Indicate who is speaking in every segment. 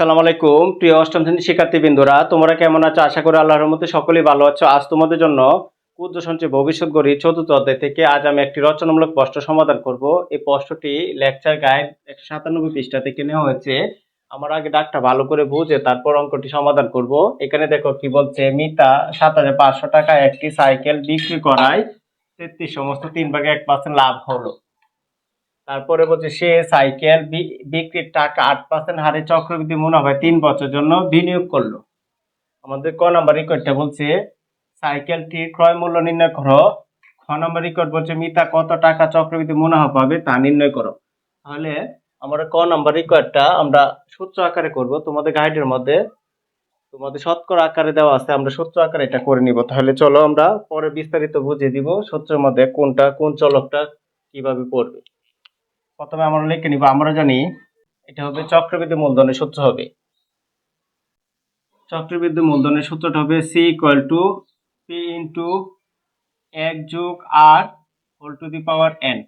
Speaker 1: আসসালামু আলাইকুম। প্রিয় অষ্টম শ্রেণির শিক্ষার্থীবৃন্দরা, তোমরা কেমন আছো? আশা করি আল্লাহর মধ্যে সকলেই ভালো আছো। আজ তোমাদের জন্য ক্ষুদ্র সঞ্চয় ভবিষ্যৎ গড়ি চতুর্থ অধ্যায় থেকে আজ আমি একটি রচনামূলক প্রশ্ন সমাধান করব। এই প্রশ্নটি লেকচার গাইড একশো সাতানব্বই পৃষ্ঠা থেকে নেওয়া হয়েছে। আমার আগে ডাকটা ভালো করে বুঝে তারপর অঙ্কটি সমাধান করব। এখানে দেখো কি বলছে, মিতা সাত হাজার পাঁচশো টাকা একটি সাইকেল বিক্রি করায় তেত্রিশ সমস্ত তিন ভাগে এক পার্সেন্ট লাভ হলো। তারপরে বলছে, সে সাইকেল বিক্রির টাকা আট পার্সেন্ট হারে চক্রবৃদ্ধি মুনাফায় তিন বছর জন্য বিনিয়োগ করল। আমাদের ক নাম্বার রেকর্ডটা বলছে, সাইকেলটির ক্রয় মূল্য নির্ণয় করো। খ নাম্বার রেকর্ড বলছে, মিতা কত টাকা চক্রবৃদ্ধি মুনাফা পাবে তা নির্ণয় করো। তাহলে আমরা ক নাম্বার রেকর্ডটা আমরা সূত্র আকারে করব, তোমাদের গাইডের মধ্যে। তোমাদের শতকরা আকারে দেওয়া আছে, আমরা সূত্র আকারে এটা করে নিব। তাহলে চলো আমরা পরে বিস্তারিত বুঝিয়ে দিব সূত্রের মধ্যে কোনটা, কোন চলকটা কীভাবে পড়বে। প্রথমে আমরা লিখে নিব, আমরা জানি এটা হবে চক্রবৃদ্ধি মূলধনের সূত্র হবে। চক্রবৃদ্ধি মূলধনের সূত্রটা হবে C equal to P into এক যোগ R whole to the power N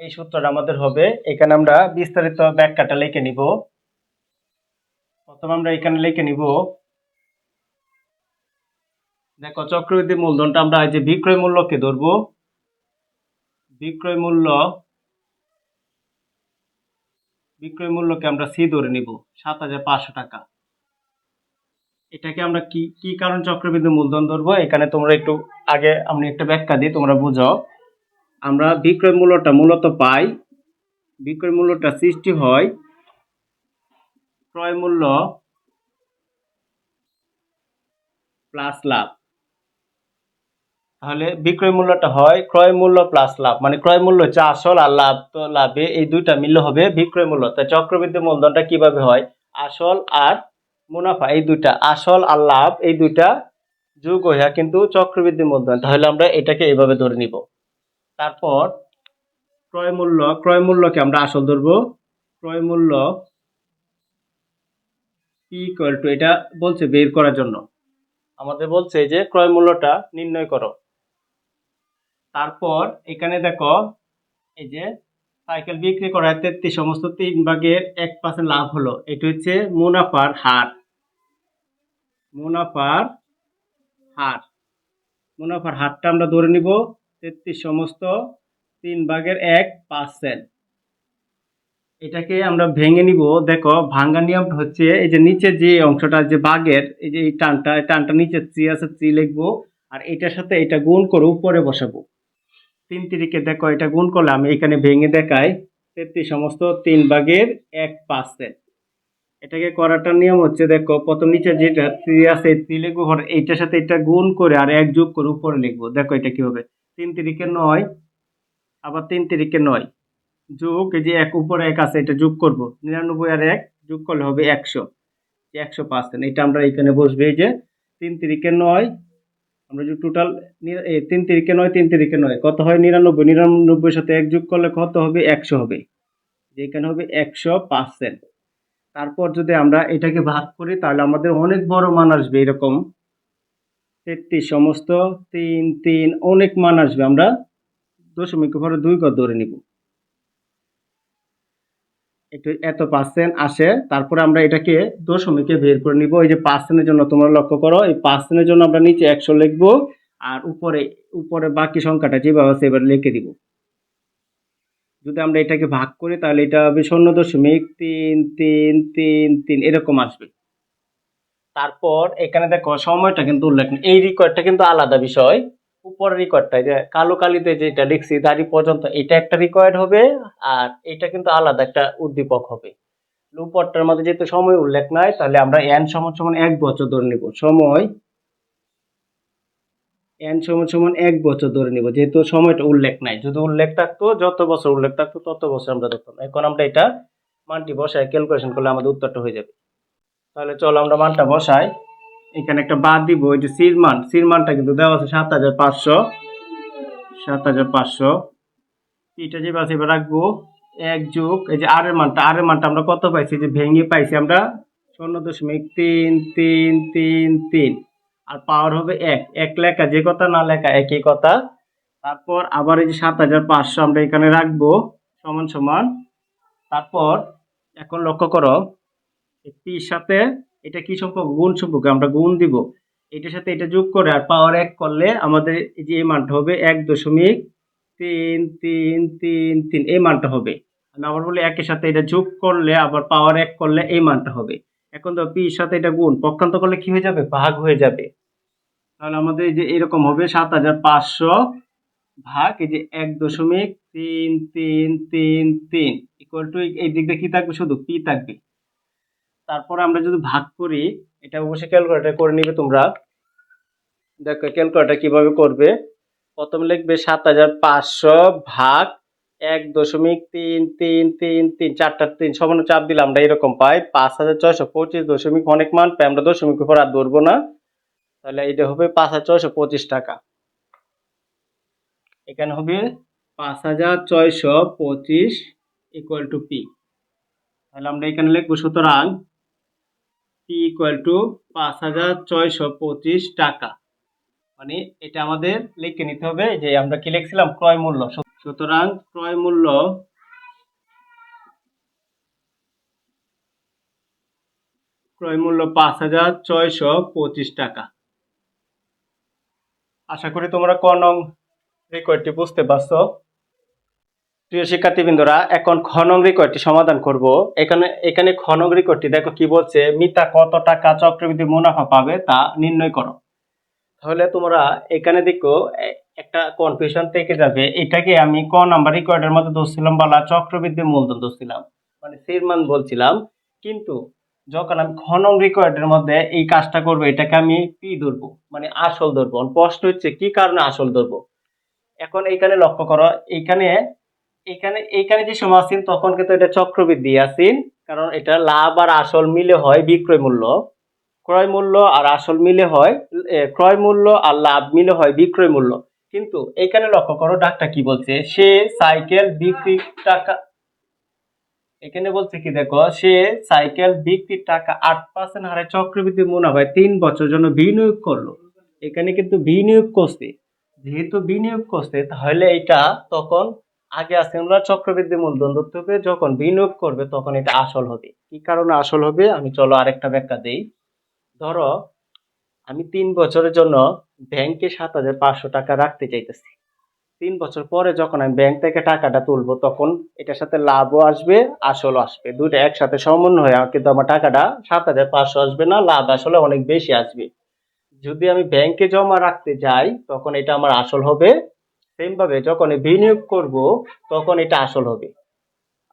Speaker 1: এই সূত্রটা আমাদের হবে, এখানে আমরা বিস্তারিত ব্যাখ্যাটা লিখে নিব। প্রথমে আমরা এখানে লিখে নিব, দেখো চক্রবৃদ্ধি মূলধনটা আমরা যে বিক্রয় মূল্যকে ধরবো, বিক্রয় মূল্য বিক্রয় মূল্যকে আমরা সি ধরে নিব, সাত হাজার পাঁচশো টাকা। এটাকে আমরা কি কি কারণ চক্রবৃদ্ধি মূলধন ধরবো? এখানে তোমরা একটু আগে আমি একটা ব্যাখ্যা দিই, তোমরা বুঝো আমরা বিক্রয় মূল্যটা মূলত পাই, বিক্রয় মূল্যটা সৃষ্টি হয় ক্রয় মূল্য প্লাস লাভ। তাহলে বিক্রয় মূল্যটা হয় ক্রয় মূল্য প্লাস লাভ। মানে ক্রয় মূল্য হচ্ছে আসল আর লাভ তো লাভে এই দুইটা মিললে হবে বিক্রয় মূল্য। তাই চক্রবৃদ্ধি মূলধনটা কীভাবে হয়? আসল আর মুনাফা, এই দুইটা। আসল আর লাভ, এই দুইটা যোগ হইয়া কিন্তু চক্রবৃদ্ধি মূলধন। তাহলে আমরা এটাকে এইভাবে ধরে নিব। তারপর ক্রয় মূল্য, ক্রয় মূল্যকে আমরা আসল ধরবো। ক্রয় মূল্য ইকুয়াল টু এটা বলছে বের করার জন্য। আমাদের বলছে যে ক্রয় মূল্যটা নির্ণয় করো। তারপর এখানে দেখো, এই যে সাইকেল বিক্রি করায় তেত্রিশ, সমস্ত তিন ভাগের এক পার্সেন্ট লাভ হলো। এটা হচ্ছে মুনাফার হার। মুনাফার হার। মুনাফার হারটা আমরা ধরে নিব তেত্রিশ, সমস্ত তিন ভাগের এক পার্সেন্ট এটাকে আমরা ভেঙে নিব। দেখো, ভাঙ্গা নিয়মটা হচ্ছে এই যে নিচে যে অংশটা, যে বাঘের এই যে এই টানটা টানটা নিচে চি আছে, চি লিখব, আর এটার সাথে এটা গুণ করে উপরে বসাবো। তিন তিরিকে দেখো, এটা গুণ করলে আমি এখানে ভেঙে দেখাই, তেত্রিশ সমস্ত তিন ভাগের এক পার্সেন্ট। এটাকে করাটার নিয়ম হচ্ছে, দেখো, প্রথম নিচে যেটা থ্রি আছে থ্রি ঘর এইটার সাথে এটা গুণ করে আর এক যোগ করে উপরে লিখব। দেখো এটা কি হবে তিন তিরিকে নয়, আবার তিন তিরিকে নয়। যোগ, এই যে এক, উপরে এক আছে, এটা যোগ করব। নিরানব্বই আর এক যোগ করলে হবে একশো। একশো পার্সেন্ট, এটা আমরা এখানে বসবে, এই যে তিন তিরিকে নয় আমরা যে টোটাল তিন তিরিকে নয়, তিন তিরিকে নয়, কত হয়? নিরানব্বই নিরানব্বই সাথে এক যোগ করলে কত হবে? একশো হবে। যে এখানে হবে একশো পার্সেন্ট। তারপর যদি আমরা এটাকে ভাগ করি, তাহলে আমাদের অনেক বড় মান আসবে এরকম। তেত্রিশ, সমস্ত তিন তিন, অনেক মান আসবে। আমরা দশমিক পরে দুই কর ধরে নিব। একটু এত পার্সেন্ট আসে, তারপরে আমরা এটাকে দশমিকে বের করে নিব। এই যে পার্সেন্টের জন্য তোমরা লক্ষ্য করো, এই পার্সেন্টের জন্য আমরা নিচে একশো লিখব আর উপরে উপরে বাকি সংখ্যাটা যেভাবে আছে এবার লিখে দিব। যদি আমরা এটাকে ভাগ করি, তাহলে এটা হবে শূন্য দশমিক তিন তিন তিন তিন, এরকম আসবে। তারপর এখানে দেখো সময়টা কিন্তু উল্লেখ নেই। এই রেকর্ডটা কিন্তু আলাদা বিষয়। উপরের রেকর্ডটা যে কালো কালিতে যেটা লিখছি দাড়ি পর্যন্ত এটা একটা রেকর্ড হবে আর এটা কিন্তু আলাদা একটা উদ্দীপক হবে। উপরটার মধ্যে যেহেতু সময় উল্লেখ নাই, তাহলে আমরা এন সমান সমান এক বছর ধরে নিব। সময় এন সমান সমান এক বছর ধরে নিব, যেহেতু সময়টা উল্লেখ নাই। যদি উল্লেখ থাকতো, যত বছর উল্লেখ থাকতো, তত বছর আমরা দেখতাম। এখন আমরা এটা মানটি বসায় ক্যালকুলেশন করলে আমাদের উত্তরটা হয়ে যাবে। তাহলে চলো আমরা মানটা বসাই। এখানে একটা বাদ দিব ওই যে সির মান সির মানটা কিন্তু দেওয়া আছে সাত হাজার পাঁচশো। সাত হাজার পাঁচশো। এটা যে পাশে এবার রাখব, এক যুগ, এই যে আরের মানটা আরের মানটা আমরা কত পাইছি? যে ভেঙে পাইছি আমরা শূন্য দশমিক তিন তিন তিন তিন আর পাওয়ার হবে এক এক লেখা, যে কথা না লেখা, একই কথা। তারপর আবার এই যে সাত হাজার পাঁচশো আমরা এখানে রাখব, সমান সমান। তারপর এখন লক্ষ্য করো পির সাথে এটা কি সম্পর্ক? গুণ সম্পর্ক। আমরা গুণ দিব। এটার সাথে এটা যোগ করে আর পাওয়ার এক করলে আমাদের এই যে এই মানটা হবে এক দশমিক তিন তিন তিন তিন। এই মানটা হবে। আমি আবার বলি একের সাথে এটা যোগ করলে আবার পাওয়ার এক করলে এই মানটা হবে। এখন তো পির সাথে এটা গুণ। পক্ষান্ত করলে কি হয়ে যাবে? ভাগ হয়ে যাবে। তাহলে আমাদের যে এরকম হবে সাত হাজার পাঁচশো ভাগ এই যে এক দশমিক তিন তিন তিন তিন। ইকুয়াল টু এই দিক দিয়ে কি থাকবে? শুধু পি থাকবে। তারপরে আমরা যদি ভাগ করি, এটা অবশ্যই ক্যালকুলেটার করে নিবে তোমরা। দেখো ক্যালকুলেটার কীভাবে করবে? প্রথম লিখবে সাত হাজার পাঁচশো ভাগ এক দশমিক তিন তিন তিন তিন, চারটার তিন সমান চাপ দিলে আমরা এরকম পাই, পাঁচ হাজার ছয়শো পঁচিশ দশমিক অনেক মান পাই, আমরা দশমিক উপর আর ধরবো না। তাহলে এটা হবে পাঁচ হাজার ছয়শো পঁচিশ টাকা। এখানে হবে পাঁচ হাজার ছয়শো পঁচিশ ইকুয়াল টু পি তাহলে আমরা এখানে লিখব সুতরাং ইকুয়াল টু পাঁচ হাজার ছয়শো পঁচিশ টাকা। মানে এটা আমাদের লিখে নিতে হবে যে আমরা কি লিখছিলাম? ক্রয় মূল্য। সুতরাং ক্রয় মূল্য ক্রয় মূল্য পাঁচ হাজার ছয়শো পঁচিশ টাকা। আশা করি তোমরা ক নং রেকর্ডটি বুঝতে পারছ। প্রিয় শিক্ষার্থীবৃন্দরা, এখন খনং রেকর্ডটি সমাধান করব। এখানে এখানে খনং রেকর্ডটি দেখো কি বলছে মিতা কত টাকা চক্রবৃদ্ধি মুনাফা পাবে তা নির্ণয় করো। তাহলে তোমরা এখানে দেখো একটা কনফিউশন থেকে যাবে। এটাকে আমি ক নাম্বার রেকর্ডের মধ্যে ধরছিলাম বলা, চক্রবৃদ্ধি মূলধন ধরছিলাম। মানে সিরমান বলছিলাম, কিন্তু যখন আমি খনং রেকর্ডের মধ্যে এই কাজটা করব, এটাকে আমি পি ধরবো মানে আসল ধরবো। প্রশ্ন হচ্ছে, কি কারণে আসল ধরবো? এখন এখানে লক্ষ্য করো, এখানে এখানে এখানে যে সময় আসিন তখন কিন্তু এটা চক্রবৃদ্ধি আসিন কারণ এটা লাভ আর আসল মিলে হয় বিক্রয় মূল্য। ক্রয় মূল্য আর আসল মিলে হয় ক্রয় মূল্য আর লাভ মিলে হয় বিক্রয় মূল্য। কিন্তু এখানে লক্ষ্য করো, ডাক্তার কি বলছে? সে সাইকেল বিক্রি টাকা, এখানে বলছে কি দেখো, সে সাইকেল বিক্রির টাকা আট পার্সেন্ট হারে চক্রবৃদ্ধি মুনাফায় তিন বছর জন্য বিনিয়োগ করল। এখানে কিন্তু বিনিয়োগ করছে। যেহেতু বিনিয়োগ করছে, তাহলে এটা তখন আগে আছে আমরা চক্রবৃদ্ধি মূলধন ধরতে হবে, যখন বিনিয়োগ করবে তখন এটা আসল হবে। কি কারণে আসল হবে? আমি চলো আরেকটা ব্যাখ্যা দেই। ধরো, আমি তিন বছরের জন্য ব্যাংকে সাত হাজার পাঁচশো টাকা রাখতে চাইতেছি। তিন বছর পরে যখন আমি ব্যাংক থেকে টাকাটা তুলবো, তখন এটার সাথে লাভও আসবে, আসলও আসবে। দুটো একসাথে সমন্বয় হয়ে কিন্তু আমার টাকাটা সাত হাজার পাঁচশো আসবে না, লাভ আসলে অনেক বেশি আসবে। যদি আমি ব্যাংকে জমা রাখতে যাই, তখন এটা আমার আসল হবে। সেম ভাবে যখন বিনিয়োগ করব, তখন এটা আসল হবে।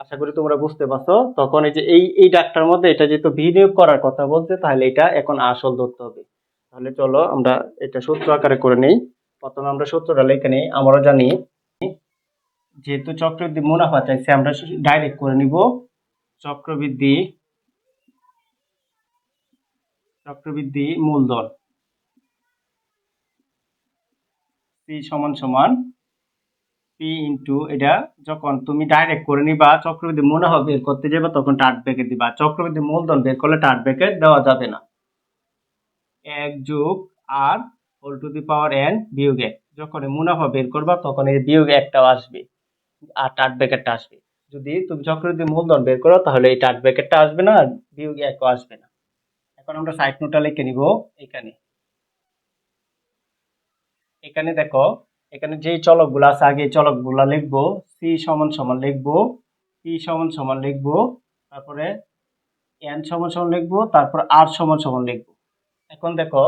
Speaker 1: আশা করি তোমরা বুঝতে পারছ, তখন এই যে এই এই ডাকটার মধ্যে এটা যেহেতু বিনিয়োগ করার কথা বলছে, তাহলে এটা এখন আসল ধরতে হবে। তাহলে চলো আমরা এটা সূত্র আকারে করে নেই। প্রথমে আমরা সূত্রটা লিখে নিই আমরা জানি। যেহেতু চক্রবৃদ্ধি মুনাফা চাইছে, আমরা ডাইরেক্ট করে নিব। চক্রবৃদ্ধি চক্রবৃদ্ধি মূলধন। পি সমান সমান পি ইন্টু এটা যখন তুমি ডাইরেক্ট করে নিবা, চক্রবৃদ্ধি মুনাফা বের করতে যাবে, তখন টার্ট ব্যাকেট দিবা। চক্রবৃদ্ধি মূলধন বের করলে টার্ট ব্যাকেট দেওয়া যাবে না। এক যোগ R whole to the power N বিয়োগ এক। যখন মুনাফা বের করবা, তখন এই বিয়োগ একটাও আসবে। আর টাট ব্যাকেটটা আসবে। যদি তুমি চক্রবৃদ্ধি মূলধন বের করো, তাহলে এই টার্ট ব্যাকেটটা আসবে না বিয়োগ একও আসবে না। এখন আমরা সাইড নোটটা লিখে নিব, এখানে। এখানে দেখো, এখানে যে চলকগুলো আছে, আগে চলকগুলো লিখব সি সমান সমান লিখব পি সমান সমান লিখব, তারপরে এন সমান সমান লিখব, তারপর আর সমান সমান লিখব। এখন দেখো,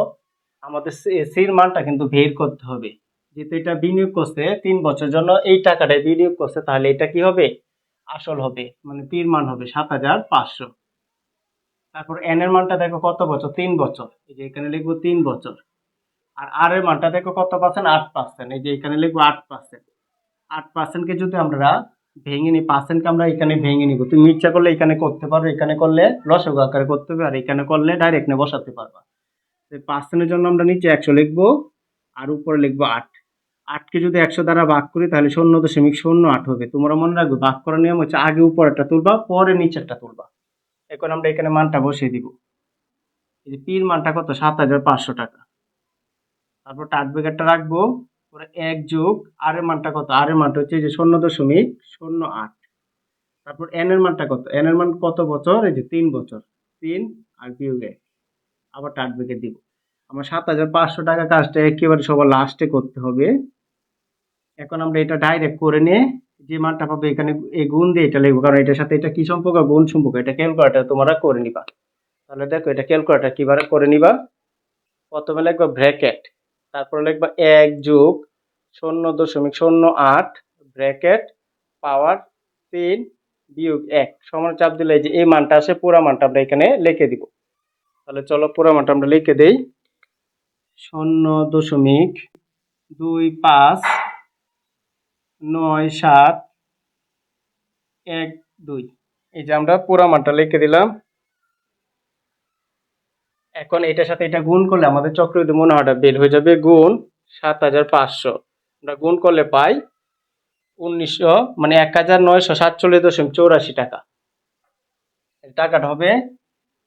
Speaker 1: আমাদের সির মানটা কিন্তু বের করতে হবে। যেহেতু এটা বিনিয়োগ করছে, তিন বছরের জন্য এই টাকাটা বিনিয়োগ করছে, তাহলে এটা কি হবে? আসল হবে মানে পির মান হবে সাত হাজার পাঁচশো। তারপর এন এর মানটা দেখো কত বছর? তিন বছর। এই যে এখানে লিখব তিন বছর। আর আর এর মানটা দেখো কত পার্সেন্ট আট পার্সেন্ট এই যে এখানে লিখব আট পার্সেন্ট আট পার্সেন্টকে যদি আমরা ভেঙে নিই পার্সেন্টকে আমরা এখানে ভেঙে নিব। তুমি ইচ্ছা করলে এখানে করতে পারো, এখানে করলে লসগো আকারে করতে হবে, আর এখানে করলে ডাইরেক্ট নিয়ে বসাতে পারবা। পার্সেন্টের জন্য আমরা নিচে একশো লিখব, আর উপরে লিখব আট। আটকে যদি একশো দ্বারা ভাগ করি, তাহলে শূন্য দশমিক শূন্য আট হবে। তোমরা মনে রাখবে, ভাগ করার নিয়ম হচ্ছে আগে উপরেরটা তুলবা, পরে নিচেরটা তুলবা। এখন আমরা এখানে মানটা বসিয়ে দিব। এই যে পির মানটা কত? সাত হাজার পাঁচশো টাকা। তারপর টাট ব্যাকেটটা রাখব। এক যোগ আর এর মানটা কত? আর এর মানটা হচ্ছে যে শূন্য দশমিক শূন্য আট। তারপর এন এর মানটা কত? এন এর মান কত বছর? এই যে তিন বছর। তিন আর বিয়োগ আবার টার্ট ব্রেকেট দিব। আমার সাত হাজার পাঁচশো টাকা কাজটা একেবারে সবার লাস্টে করতে হবে। এখন আমরা এটা ডাইরেক্ট করে নিয়ে যে মানটা পাবে এখানে এই গুণ দিয়ে এটা লিখব। কারণ এটার সাথে এটা কি সম্পর্ক? গুণ সম্পর্ক। এটা ক্যালকুলেটার তোমরা করে নিবা। তাহলে দেখো এটা ক্যালকুলেটার কীভাবে করে নিবা? প্রথমে লিখবা ব্র্যাকেট তারপরে লিখবা এক যোগ শূন্য দশমিক শূন্য আট ব্র্যাকেট পাওয়ার তিন বিয়োগ এক। সমান চাপ দিলে যে এই মানটা আসে, পুরা মানটা আমরা এখানে লিখে দিব। তাহলে চলো পুরা মানটা আমরা লিখে দেই। শূন্য দশমিক দুই পাঁচ নয় সাত এক দুই। এই যে আমরা পুরা মানটা লিখে দিলাম। এখন এটার সাথে এটা গুণ করলে আমাদের চক্রবৃদ্ধি মুনাফাটা বের হয়ে যাবে গুণ সাত হাজার পাঁচশো। আমরা গুণ করলে পাই উনিশশো মানে এক হাজার নয়শো সাতচল্লিশ দশমিক চৌরাশি টাকা। টাকাটা হবে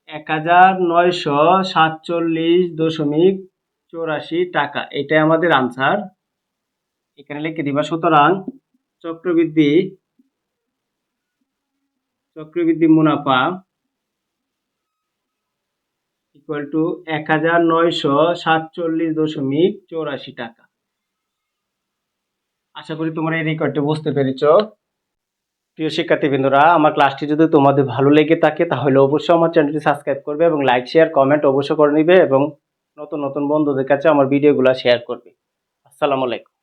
Speaker 1: এক হাজার নয়শো সাতচল্লিশ দশমিক চৌরাশি টাকা। এটাই আমাদের আনসার এখানে লিখে দিবা, সুতরাং চক্রবৃদ্ধি চক্রবৃদ্ধি মুনাফা ইকুয়াল টু এক হাজার নয়শো সাতচল্লিশ দশমিক চৌরাশি টাকা। আশা করি তোমরা এই রেকর্ডটি বুঝতে পেরেছ। প্রিয় শিক্ষার্থীবৃন্দরা, আমার ক্লাসটি যদি তোমাদের ভালো লেগে থাকে, তাহলে অবশ্যই আমার চ্যানেলটি সাবস্ক্রাইব করবে এবং লাইক শেয়ার কমেন্ট অবশ্যই করে নিবে এবং নতুন নতুন বন্ধুদের কাছে আমার ভিডিওগুলো শেয়ার করবে। আসসালামু আলাইকুম।